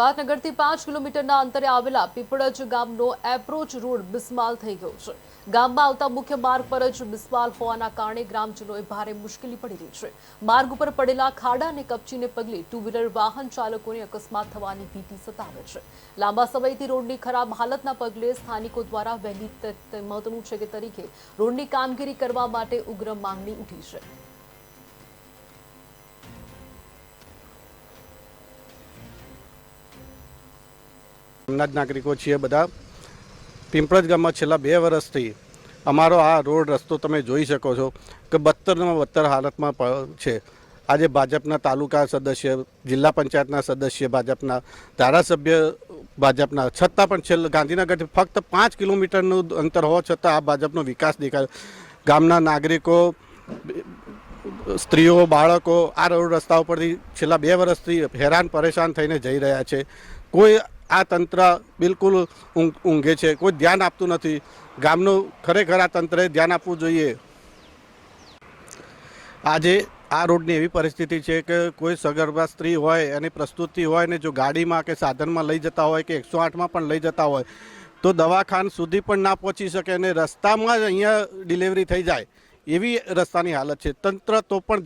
પાટનગરથી પાંચ કિલોમીટરના અંતરે આવેલા પીપળજ ગામનો એપ્રોચ રોડ બિસ્માલ થઈ ગયો છે. ગામમાં આવતા મુખ્ય માર્ગ પર જ બિસ્માલ હોવાના કારણે ગ્રામજનોએ ભારે મુશ્કેલી પડી રહી છે. માર્ગ ઉપર પડેલા ખાડા અને કપચીને પગલે ટુ વ્હીલર વાહન ચાલકોને અકસ્માત થવાની ભીતિ સતાવે છે. લાંબા સમયથી રોડની ખરાબ હાલતના પગલે સ્થાનિકો દ્વારા વહેલી મહત્વનું છે કે તરીકે રોડની કામગીરી કરવા માટે ઉગ્ર માંગણી ઉઠી છે. એમના જ નાગરિકો છીએ બધા. પિંપળજ ગામમાં છેલ્લા બે વર્ષથી અમારો આ રોડ રસ્તો તમે જોઈ શકો છો કે બદતરમાં બદતર હાલતમાં છે. આજે ભાજપના તાલુકા સદસ્ય, જિલ્લા પંચાયતના સદસ્ય ભાજપના, ધારાસભ્ય ભાજપના, છતાં પણ છેલ્લે ગાંધીનગરથી ફક્ત પાંચ કિલોમીટરનું અંતર હોવા છતાં આ ભાજપનો વિકાસ દેખાય. ગામના નાગરિકો, સ્ત્રીઓ, બાળકો આ રોડ રસ્તા ઉપરથી છેલ્લા બે વર્ષથી હેરાન પરેશાન થઈને જઈ રહ્યા છે. કોઈ આ તંત્ર બિલકુલ ઊંઘ છે. કોઈ ધ્યાન આપતું નથી. ગામનું ખરેખર આ તંત્રએ ધ્યાન આપવું જોઈએ. આજે આ રોડની એવી પરિસ્થિતિ છે કે કોઈ સગર્ભા સ્ત્રી હોય, એની પ્રસ્તુતિ હોય ને જો ગાડીમાં કે સાધનમાં લઈ જતા હોય કે એકસો આઠમાં પણ લઈ જતા હોય, તો દવાખાન સુધી પણ ના પહોંચી શકે અને રસ્તામાં જ અહીંયા ડિલિવરી થઈ જાય. એવી રસ્તાની હાલત છે. તંત્ર તો પણ